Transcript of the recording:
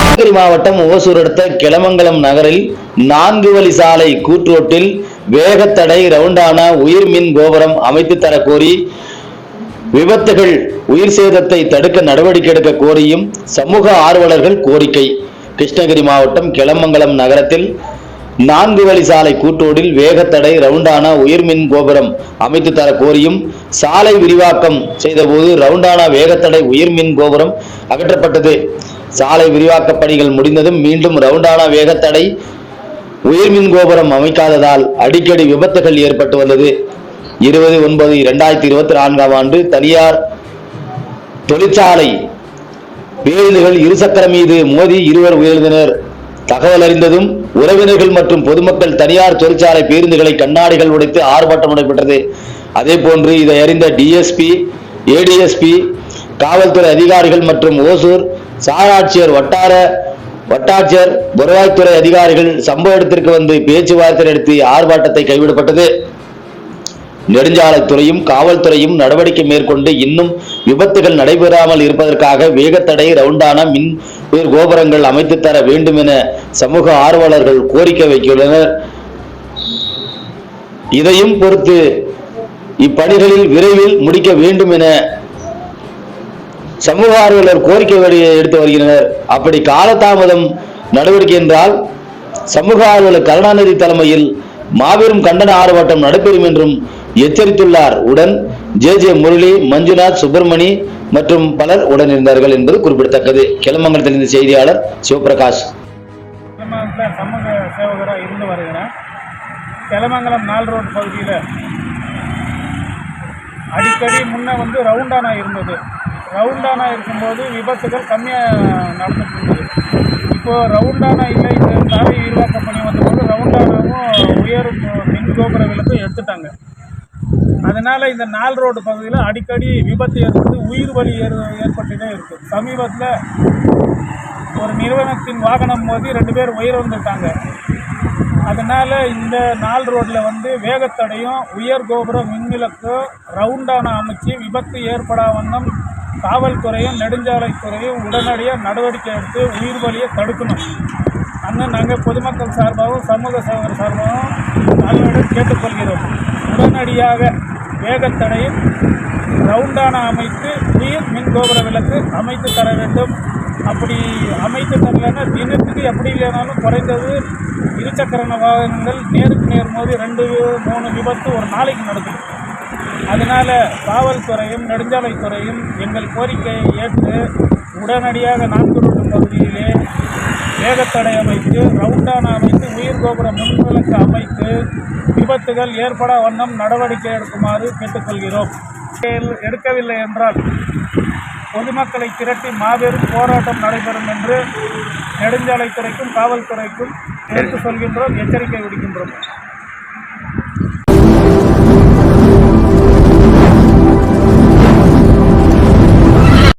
கிருஷ்ணகிரி மாவட்டம் ஓசூர் அடுத்த கிளமங்கலம் நகரில் நான்கு வழி சாலை கூற்றோட்டில் வேகத்தடை ரவுண்டான உயிர் மின் கோபுரம் அமைத்து தர கோரி விபத்துகள் உயிர் சேதத்தை தடுக்க நடவடிக்கை எடுக்க கோரியும் சமூக ஆர்வலர்கள் கோரிக்கை. கிருஷ்ணகிரி மாவட்டம் கிளமங்கலம் நகரத்தில் நான்கு வழி சாலை கூட்டோடில் வேகத்தடை ரவுண்டான உயர்மின் கோபுரம் அமைத்து தர கோரியும் சாலை விரிவாக்கம் செய்தபோது ரவுண்டான வேகத்தடை உயர்மின் கோபுரம் அகற்றப்பட்டது. சாலை விரிவாக்க பணிகள் முடிந்ததும் மீண்டும் ரவுண்டான வேகத்தடை உயர்மின் கோபுரம் அமைக்காததால் அடிக்கடி விபத்துகள் ஏற்பட்டு வந்தது. இருபது ஒன்பது இரண்டாயிரத்தி இருபத்தி நான்காம் ஆண்டு தனியார் தொழிற்சாலை பேருந்துகள் இருசக்கர மீது மோதி இருவர் உயிரிழந்தனர். தகவல் அறிந்ததும் உறவினர்கள் மற்றும் பொதுமக்கள் தனியார் தொழிற்சாலை பேருந்துகளை கண்ணாடிகள் உடைத்து ஆர்ப்பாட்டம் நடைபெற்றது. அதே போன்று இதை அறிந்த டிஎஸ்பி ஏடிஎஸ்பி காவல்துறை அதிகாரிகள் மற்றும் ஓசூர் சாராட்சியர் வட்டார வட்டாட்சியர் வருவாய்த்துறை அதிகாரிகள் சம்பவ இடத்திற்கு வந்து பேச்சுவார்த்தை நடத்தி ஆர்ப்பாட்டத்தை கைவிடப்பட்டது. நெடுஞ்சாலைத்துறையும் காவல்துறையும் நடவடிக்கை மேற்கொண்டு இன்னும் விபத்துகள் நடைபெறாமல் இருப்பதற்காக வேகத்தடை ரவுண்டான மின் உயர் கோபுரங்கள் அமைத்து தர வேண்டும் என சமூக ஆர்வலர்கள் கோரிக்கை வைத்துள்ளனர். இதையும் பொறுத்து இப்பணிகளில் விரைவில் முடிக்க வேண்டும் என சமூக ஆர்வலர் கோரிக்கை வழியை எடுத்து வருகின்றனர். அப்படி காலதாமதம் நடவடிக்கை என்றால் சமூக ஆர்வலர் கருணாநிதி தலைமையில் மாபெரும் கண்டன ஆர்ப்பாட்டம் நடைபெறும் என்றும் எச்சரித்துள்ளார். உடன் ஜே ஜே முரளி மஞ்சுநாத் சுப்பிரமணி மற்றும் பலர் உடன் இருந்தார்கள் என்பது குறிப்பிடத்தக்கது. கிளமங்கலத்திலிருந்து செய்தியாளர் சிவபிரகாஷ். சமூக சேவகராக இருந்து வருகிறேன். கிளமங்கலம் நால் ரோடு பகுதியில் அடிக்கடி முன்ன வந்து ரவுண்டானா இருந்தது. ரவுண்டானா இருக்கும்போது விபத்துகள் கம்மியாக நடந்துட்டு இருந்தது. இப்போது ரவுண்டானா இல்லை இந்த சாலை விரிவாக்க பணி வந்தபோது ரவுண்டானாவும் உயர் மின் கோபுர விளக்கும் எடுத்துட்டாங்க. அதனால் இந்த நால் ரோடு பகுதியில் அடிக்கடி விபத்து ஏற்பட்டு உயிர் வலி ஏற் ஏற்பட்டுட்டே இருக்குது சமீபத்தில் ஒரு நிறுவனத்தின் வாகனம் மோதி ரெண்டு பேர் வந்திருக்காங்க அதனால் இந்த நாள் ரோட்டில் வந்து வேகத்தடையும் உயர் கோபுரம் மின்விளக்கு ரவுண்டான அமைச்சு விபத்து ஏற்படா வண்ணம் காவல்துறையும் நெடுஞ்சாலைத்துறையும் உடனடியாக நடவடிக்கை எடுத்து உயிர் பலியை தடுக்கணும். அண்ணன் நாங்கள் பொதுமக்கள் சார்பாகவும் சமூக சேவகர் சார்பாகவும் தாழ்மையுடன் கேட்டுக்கொள்கிறோம். உடனடியாக வேகத்தடையும் ரவுண்டான அமைத்து உயிர் மின் கோபுர விளக்கு அமைத்து தர வேண்டும். அப்படி அமைத்து தரலைன்னா தினத்துக்கு எப்படி இல்லைனாலும் குறைந்தது இருசக்கர வாகனங்கள் நேருக்கு நேர் மோதி ரெண்டு மூணு விபத்து ஒரு நாளைக்கு நடக்கும். அதனால் காவல்துறையும் நெடுஞ்சாலைத்துறையும் எங்கள் கோரிக்கையை ஏற்று உடனடியாக நான்கு பகுதியிலே வேகத்தடை அமைத்து ரவுண்டான அமைத்து உயிர் கோபுர முன்விளக்கு அமைத்து விபத்துகள் ஏற்பட வண்ணம் நடவடிக்கை எடுக்குமாறு கேட்டுக்கொள்கிறோம். எடுக்கவில்லை என்றால் பொதுமக்களை திரட்டி மாபெரும் போராட்டம் நடைபெறும் என்று நெடுஞ்சாலைத்துறைக்கும் காவல்துறைக்கும் எடுத்து சொல்கின்றோம் எச்சரிக்கை விடுக்கின்றோம்.